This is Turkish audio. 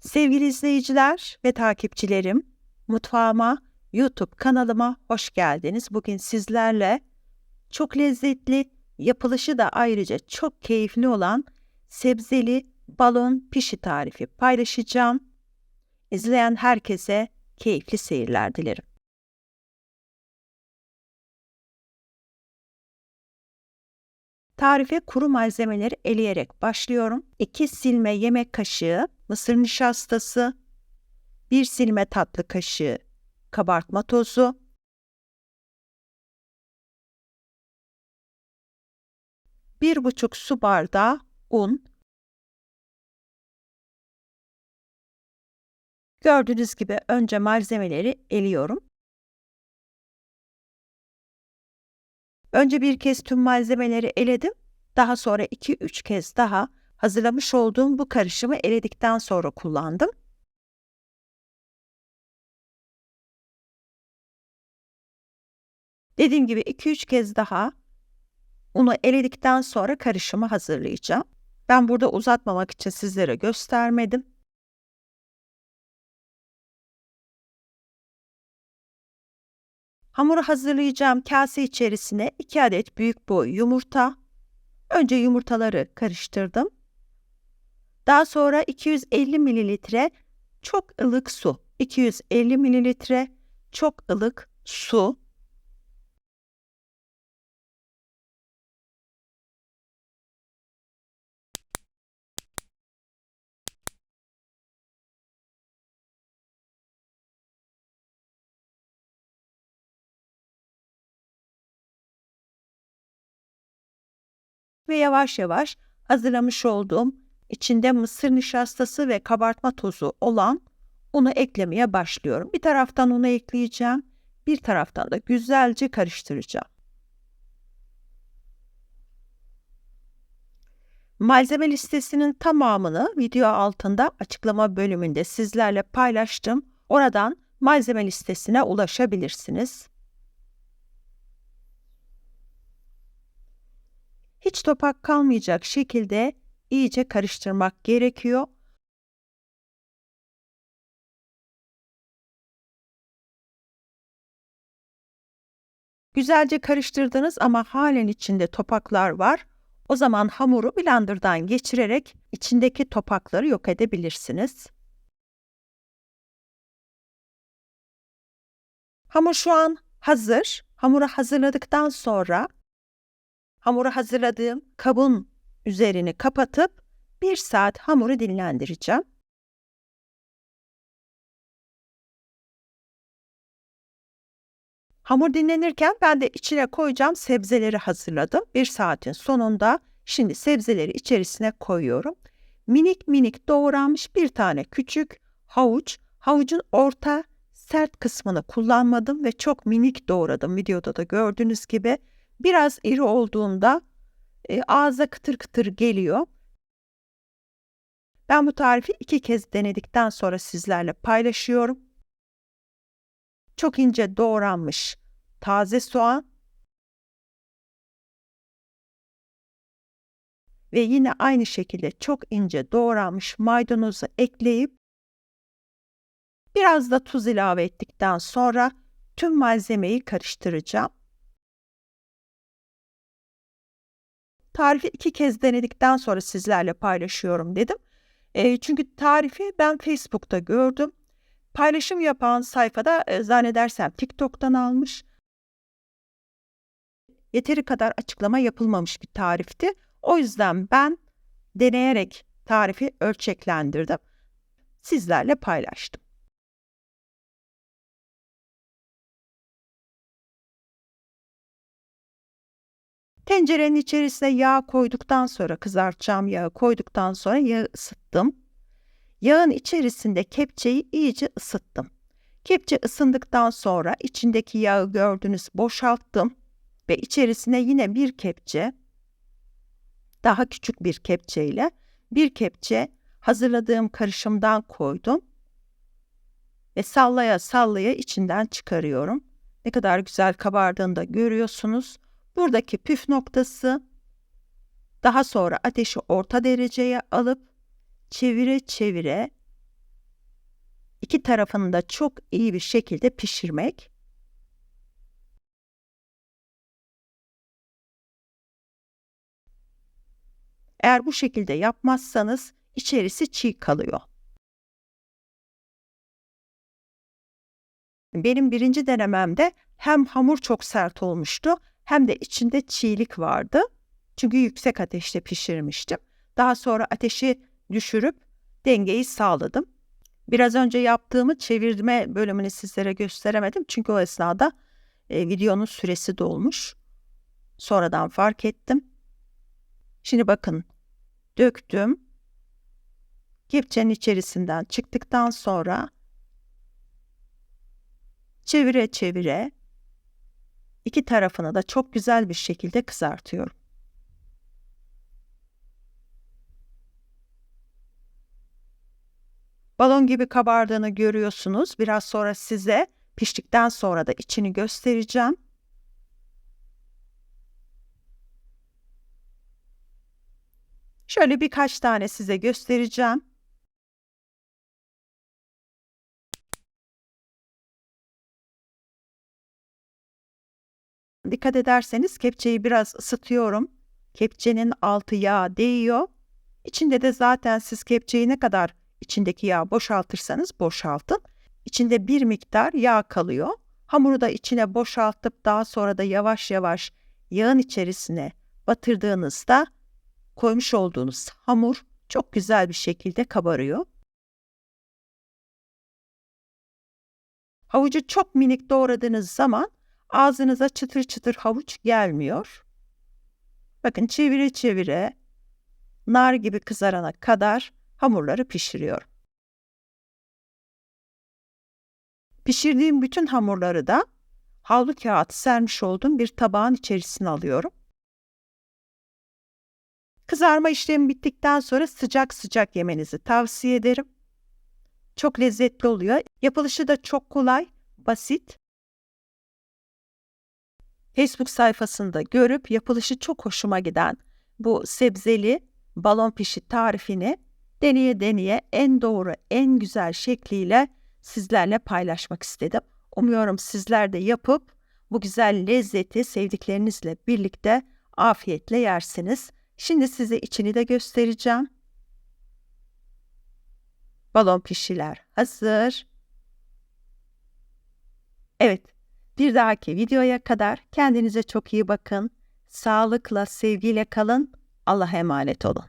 Sevgili izleyiciler ve takipçilerim, mutfağıma, YouTube kanalıma hoş geldiniz. Bugün sizlerle çok lezzetli, yapılışı da ayrıca çok keyifli olan sebzeli balon pişi tarifi paylaşacağım. İzleyen herkese keyifli seyirler dilerim. Tarife kuru malzemeleri eleyerek başlıyorum. 2 silme yemek kaşığı mısır nişastası, 1 silme tatlı kaşığı kabartma tozu, bir buçuk su bardağı un, Gördüğünüz gibi önce malzemeleri eliyorum. Önce bir kez tüm malzemeleri eledim. Daha sonra 2-3 kez daha hazırlamış olduğum bu karışımı eledikten sonra kullandım. Dediğim gibi 2-3 kez daha unu eledikten sonra karışımı hazırlayacağım. Ben burada uzatmamak için sizlere göstermedim. Hamuru hazırlayacağım kase içerisine 2 adet büyük boy yumurta. Önce yumurtaları karıştırdım. Daha sonra 250 mililitre çok ılık su, 250 mililitre çok ılık su. Ve yavaş yavaş hazırlamış olduğum içinde mısır nişastası ve kabartma tozu olan unu eklemeye başlıyorum. Bir taraftan unu ekleyeceğim, bir taraftan da güzelce karıştıracağım. Malzeme listesinin tamamını video altında açıklama bölümünde sizlerle paylaştım. Oradan malzeme listesine ulaşabilirsiniz. hiç topak kalmayacak şekilde iyice karıştırmak gerekiyor. Güzelce karıştırdınız ama halen içinde topaklar var. O zaman hamuru blenderdan geçirerek içindeki topakları yok edebilirsiniz. Hamur şu an hazır. Hamuru hazırladıktan sonra hamuru hazırladığım kabın üzerini kapatıp bir saat hamuru dinlendireceğim. Hamur dinlenirken ben de içine koyacağım sebzeleri hazırladım. Bir saatin sonunda şimdi sebzeleri içerisine koyuyorum. Minik minik doğranmış bir tane küçük havuç. Havucun orta sert kısmını kullanmadım ve çok minik doğradım. Videoda da gördüğünüz gibi Biraz iri olduğunda e, ağza kıtır kıtır geliyor. Ben bu tarifi iki kez denedikten sonra sizlerle paylaşıyorum. Çok ince doğranmış taze soğan ve yine aynı şekilde çok ince doğranmış maydanozu ekleyip biraz da tuz ilave ettikten sonra tüm malzemeyi karıştıracağım. Tarifi iki kez denedikten sonra sizlerle paylaşıyorum dedim. E, çünkü tarifi ben Facebook'ta gördüm. Paylaşım yapan sayfada e, zannedersem TikTok'tan almış. Yeteri kadar açıklama yapılmamış bir tarifti. O yüzden ben deneyerek tarifi ölçeklendirdim. Sizlerle paylaştım. Tencerenin içerisine yağ koyduktan sonra kızartacağım yağı koyduktan sonra yağı ısıttım. Yağın içerisinde kepçeyi iyice ısıttım. Kepçe ısındıktan sonra içindeki yağı gördünüz boşalttım ve içerisine yine bir kepçe daha küçük bir kepçeyle bir kepçe hazırladığım karışımdan koydum ve sallaya sallaya içinden çıkarıyorum. Ne kadar güzel kabardığını da görüyorsunuz. Buradaki püf noktası daha sonra ateşi orta dereceye alıp çevire çevire İki tarafını da çok iyi bir şekilde pişirmek. Eğer bu şekilde yapmazsanız içerisi çiğ kalıyor. Benim birinci denememde hem hamur çok sert olmuştu hem de içinde çiğlik vardı. Çünkü yüksek ateşte pişirmiştim. Daha sonra ateşi düşürüp dengeyi sağladım. Biraz önce yaptığımı çevirme bölümünü sizlere gösteremedim. Çünkü o esnada e, videonun süresi dolmuş. Sonradan fark ettim. Şimdi bakın döktüm. Kepçenin içerisinden çıktıktan sonra çevire çevire iki tarafını da çok güzel bir şekilde kızartıyorum. Balon gibi kabardığını görüyorsunuz. Biraz sonra size piştikten sonra da içini göstereceğim. Şöyle birkaç tane size göstereceğim. Dikkat ederseniz kepçeyi biraz ısıtıyorum. Kepçenin altı yağ değiyor. İçinde de zaten siz kepçeyi ne kadar içindeki yağı boşaltırsanız boşaltın. İçinde bir miktar yağ kalıyor. Hamuru da içine boşaltıp daha sonra da yavaş yavaş yağın içerisine batırdığınızda koymuş olduğunuz hamur çok güzel bir şekilde kabarıyor. Havucu çok minik doğradığınız zaman ağzınıza çıtır çıtır havuç gelmiyor. Bakın çevire çevire nar gibi kızarana kadar hamurları pişiriyorum. Pişirdiğim bütün hamurları da havlu kağıt sermiş olduğum bir tabağın içerisine alıyorum. Kızarma işlemi bittikten sonra sıcak sıcak yemenizi tavsiye ederim. Çok lezzetli oluyor. Yapılışı da çok kolay, basit. Facebook sayfasında görüp yapılışı çok hoşuma giden bu sebzeli balon pişi tarifini deneye deneye en doğru, en güzel şekliyle sizlerle paylaşmak istedim. Umuyorum sizler de yapıp bu güzel lezzeti sevdiklerinizle birlikte afiyetle yersiniz. Şimdi size içini de göstereceğim. Balon pişiler hazır. Evet, bir dahaki videoya kadar kendinize çok iyi bakın. Sağlıkla, sevgiyle kalın. Allah'a emanet olun.